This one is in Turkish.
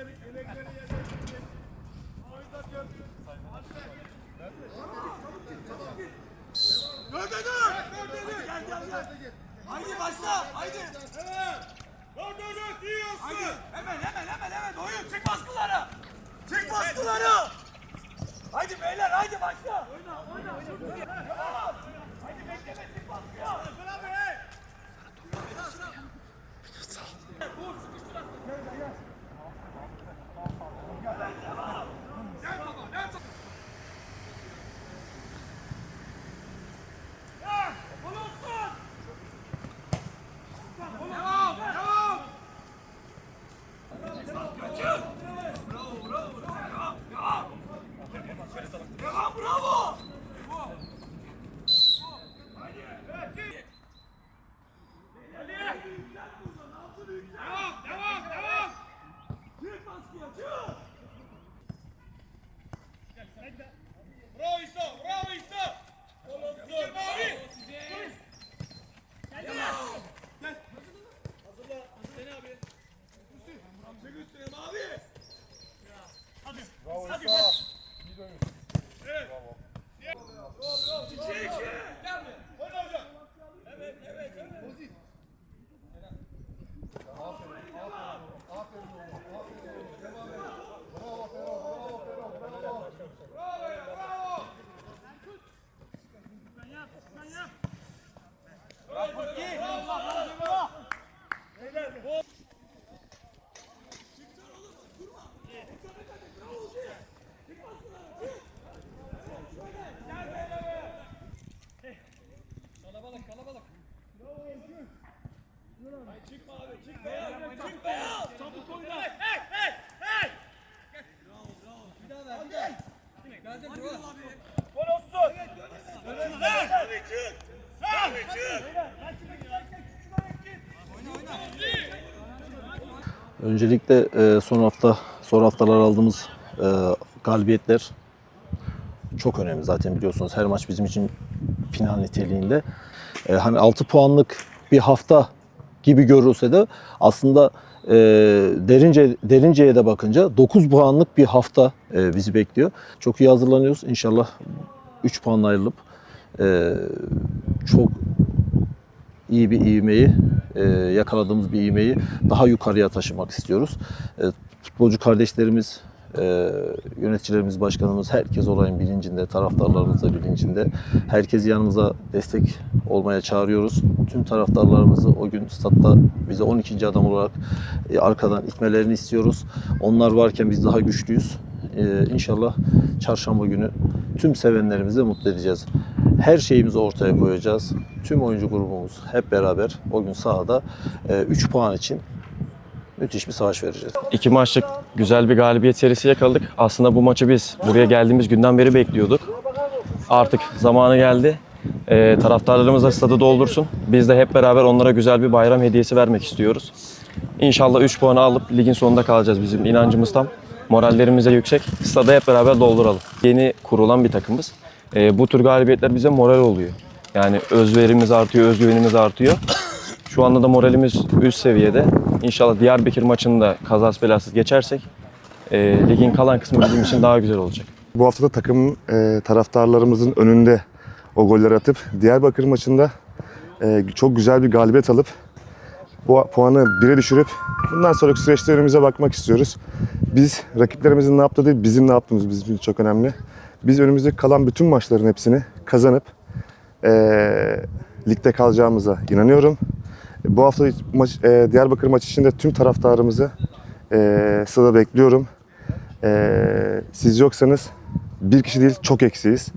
Dur dur dur. Gel gel gel. Haydi başla. Haydi. Dur dur dur. İyi olsun. Haydi. Hemen hemen hemen hemen. Oyun çık baskılara. Çık baskılara. Haydi beyler haydi başla. Oyna oyna. Devam. Bravo İsa. Bravo İsa. Gol olsun. Mavi. Çık üstüne mavi. İki iki. Oyna hocam. Çabuk oyna. Hey hey hey. Gol olsun. Ver. Mavi çık. Mavi çık. Öncelikle e, son hafta son haftalar aldığımız e, galibiyetler çok önemli zaten biliyorsunuz her maç bizim için final niteliğinde. E, hani 6 puanlık bir hafta gibi görülse de aslında derince derince'ye de bakınca 9 puanlık bir hafta e, bizi bekliyor. Çok iyi hazırlanıyoruz. İnşallah 3 puanla ayrılıp çok iyi bir ivmeyi, e, yakaladığımız bir ivmeyi daha yukarıya taşımak istiyoruz. E, futbolcu kardeşlerimiz, e, yöneticilerimiz, başkanımız herkes olayın bilincinde, taraftarlarımız da bilincinde. Herkes yanımıza destek olmaya çağırıyoruz. Tüm taraftarlarımızı o gün statta bize 12. adam olarak e, arkadan itmelerini istiyoruz. Onlar varken biz daha güçlüyüz. E, inşallah çarşamba günü tüm sevenlerimizi mutlu edeceğiz. Her şeyimizi ortaya koyacağız. Tüm oyuncu grubumuz hep beraber o gün sahada 3 puan için müthiş bir savaş vereceğiz. İki maçlık güzel bir galibiyet serisi yakaladık. Aslında bu maçı biz buraya geldiğimiz günden beri bekliyorduk. Artık zamanı geldi. Ee, taraftarlarımız da stadı doldursun. Biz de hep beraber onlara güzel bir bayram hediyesi vermek istiyoruz. İnşallah 3 puanı alıp ligin sonunda kalacağız bizim inancımız tam. Morallerimiz de yüksek. Stadı hep beraber dolduralım. Yeni kurulan bir takımız. Ee, bu tür galibiyetler bize moral oluyor. Yani özverimiz artıyor, özgüvenimiz artıyor. Şu anda da moralimiz üst seviyede. İnşallah Diyarbakır maçını da kazasız belasız geçersek e, ligin kalan kısmı bizim için daha güzel olacak. Bu hafta da takım e, taraftarlarımızın önünde o golleri atıp Diyarbakır maçında e, çok güzel bir galibiyet alıp bu puanı bire düşürüp bundan sonraki süreçlerimize bakmak istiyoruz. Biz rakiplerimizin ne yaptığı değil, bizim ne yaptığımız bizim için çok önemli. Biz önümüzde kalan bütün maçların hepsini kazanıp e, ligde kalacağımıza inanıyorum. Bu hafta maç, e, Diyarbakır maçı için de tüm taraftarımızı e, sırada bekliyorum. E, siz yoksanız bir kişi değil çok eksiyiz.